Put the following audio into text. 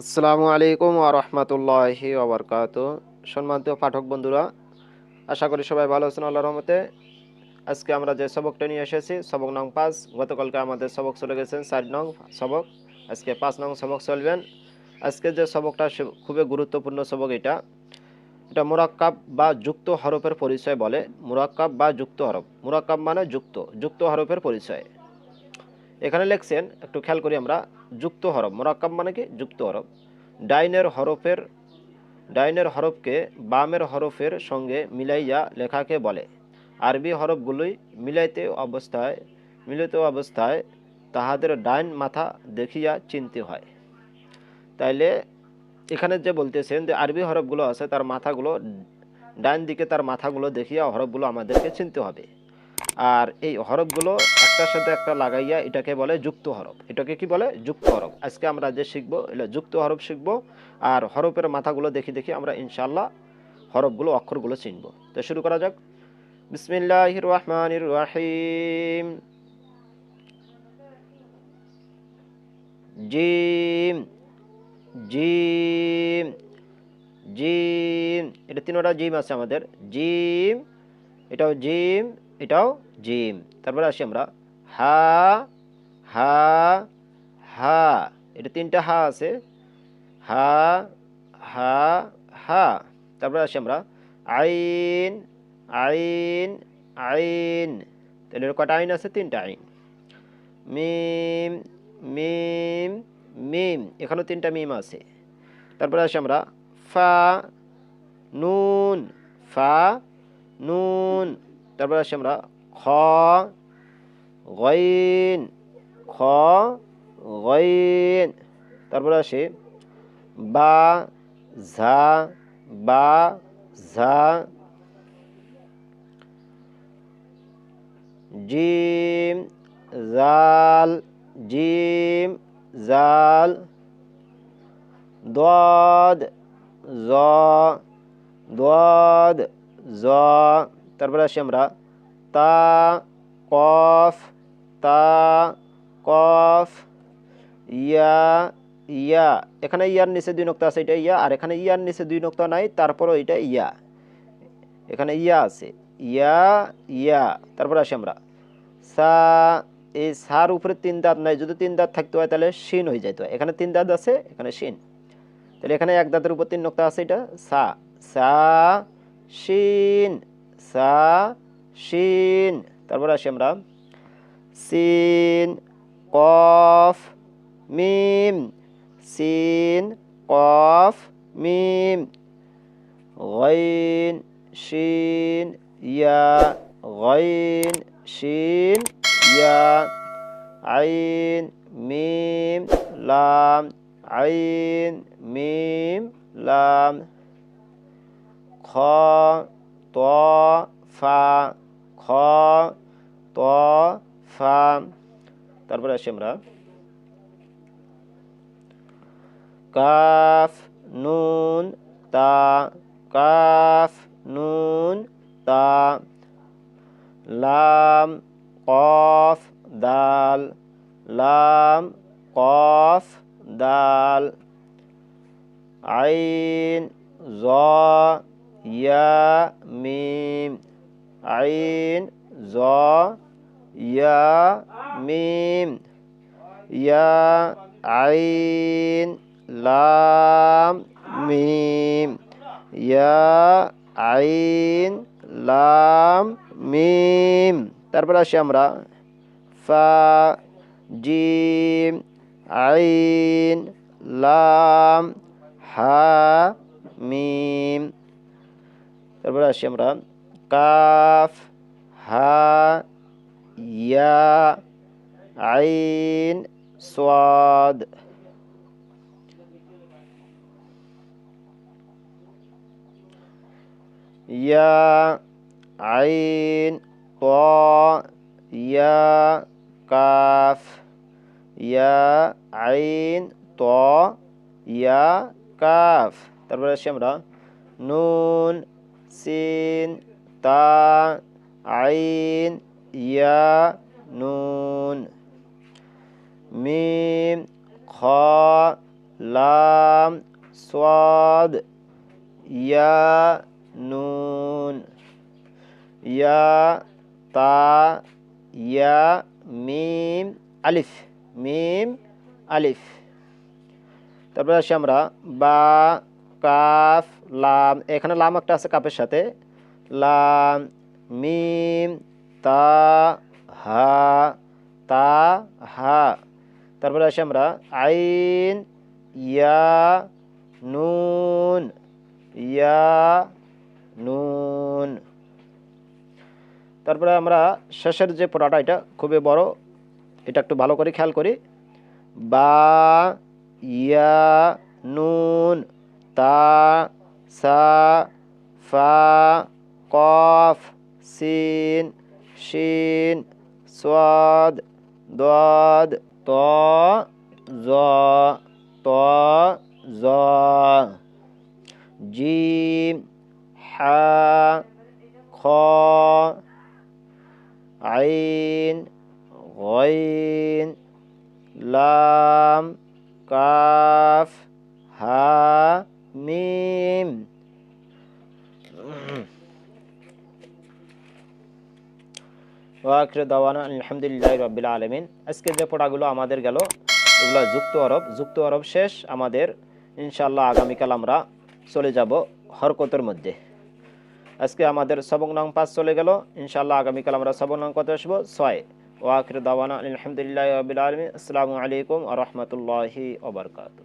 আসসালামু আলাইকুম আরহামতুল্লাহি ওবরকাত সম্মানিত পাঠক বন্ধুরা, আশা করি সবাই ভালো আছেন আল্লাহ রহমতে। আজকে আমরা যে সবকটা নিয়ে এসেছি, সবক নং পাঁচ, গতকালকে আমাদের সবক চলে গেছেন চার নং সবক, আজকে পাঁচ নং সবক চলবেন। আজকে যে সবকটা খুবই গুরুত্বপূর্ণ সবক এটা এটা মুরাক্কাব বা যুক্ত হরফের পরিচয় বলে, মুরাক্কাব বা যুক্ত হরফ। মুরাক্কাব মানে যুক্ত যুক্ত হরফের পরিচয়। এখানে লিখছেন, একটু খেয়াল করি আমরা, যুক্ত হরফ মোরাক্কাব মানে কি? যুক্ত হরফ। ডাইনের হরফের, ডাইনের হরফকে বামের হরফের সঙ্গে মিলাইয়া লেখাকে বলে। আরবি হরফগুলোই মিলাইতে অবস্থায় মিলিত অবস্থায় তাহাদের ডাইন মাথা দেখিয়া চিনতে হয়। তাইলে এখানে যে বলতেছেন যে আরবি হরফগুলো আছে, তার মাথাগুলো, ডাইন দিকে তার মাথাগুলো দেখিয়া হরফগুলো আমাদেরকে চিনতে হবে। আর এই হরফগুলো একটার সাথে একটা লাগাইয়া এটাকে বলে যুক্ত হরফ। এটাকে কি বলে? যুক্ত হরফ। আজকে আমরা যে শিখব, এটা যুক্ত হরফ শিখব আর হরফের মাথাগুলো দেখি দেখি আমরা ইনশাল্লাহ হরফগুলো, অক্ষরগুলো চিনব। তো শুরু করা যাক। বিসমিল্লাহ রহমানির রাহিম। জিম জিম জিম। এটা তিনটা জিম আছে আমাদের। জিম, এটাও জিম এটাও জিম। তারপরে আসি আমরা, হা হা হা। এটা তিনটা হা আছে। হা হা হা। তারপরে আসি আমরা, আইন আইন আইন। তাহলে কটা আইন আছে? তিনটা আইন। মিম মিম মিম। এখানেও তিনটা মিম আছে। তারপরে আসি আমরা, ফা, নুন ফা, নুন। তারপরে আসি আমরা খ, গইন খ, গইন। তারপরে আসি বা, ঝা বা, ঝা। জিম, জাল জিম, জাল। দদ, জ দদ, জ। তারপরে আসি আমরা। তা, কফ তা, কফ, ইয়া ইয়া। এখানে ইয়ার নিচে দুই নক্তা আছে, এটা ইয়া। আর এখানে ইয়ার নিচে দুই নক্তা নাই, তারপরও এটা ইয়া। এখানে ইয়া আছে। ইয়া ইয়া। তারপরে আসি আমরা। সা এই সার উপরে তিন দাঁত নাই, যদি তিন দাঁত থাকতে হয় তাহলে শিন হয়ে যেত এখানে তিন দাঁত আছে, এখানে শিন। তাহলে এখানে এক দাঁতের উপর তিন নক্তা আছে এটা। সা সা, শিন। সা শিন তারপর আসি আমরা সিন কফ মিম সিন কফ মিম غين شين يا غين شين يا عين ميم لام عين ميم لام خ ত, ফা, খ, ত, ফা। তারপরে আসি আমরা। কাফ, নুন, তা। কাফ, নুন, তা। লাম, কফ, দাল। লাম, কফ, দাল। আইন, জ ইয়া মিম আইন জ ইয়া মিম ইয়া আইন লাম মিম ইয়া আইন লাম মিম তারপর আসি আমরা ফা জিম আইন লাম হা মিম তারপর আসি আমরা কাফ হা ইয়া আইন সোয়াদ ইয়া আইন ত ইয়া কাফ ইয়া আইন ত ইয়া কাফ তারপরে আসি আমরা নুন সিন তা আইন ইয়া নুন মিম খ লাম সাদ ইয়া নুন ইয়া তা ইয়া মিম আলিফ মিম আলিফ তারপরে আসি আমরা, বা কাফ, লাম, এখানে লাম একটা আছে কাপের সাথে। লাম, মিম, তা, হা তা, হা। তারপরে আসি আমরা, আইন, ইয়া, নুন ইয়া, নুন। তারপরে আমরা শেষের যে পড়াটা, এটা খুবই বড়, এটা একটু ভালো করে খেয়াল করি। বা, ইয়া, নুন। তা সা ফা কফ সিন শিন সাদ দাদ ত জ ত জ জিম হা খ আইন ওয়াকরে দাওয়ানা আলহামদুলিল্লাহ রবিল আলমিন। আজকে যে পড়াগুলো আমাদের গেল, এগুলো যুক্ত আরব যুক্ত আরব শেষ, আমাদের ইনশাল্লাহ আগামীকাল আমরা চলে যাব হরকতের মধ্যে। আজকে আমাদের সবক নং পাঁচ চলে গেল ইনশাল্লাহ আগামীকাল আমরা সবক নং কত আসব? ছয়। ওয়াকরে দাওয়ানা আলহামদুলিল্লাহ রবিল আলমিন। আসসালামু আলাইকুম আ রহমতুল্লাহি ওবরকাত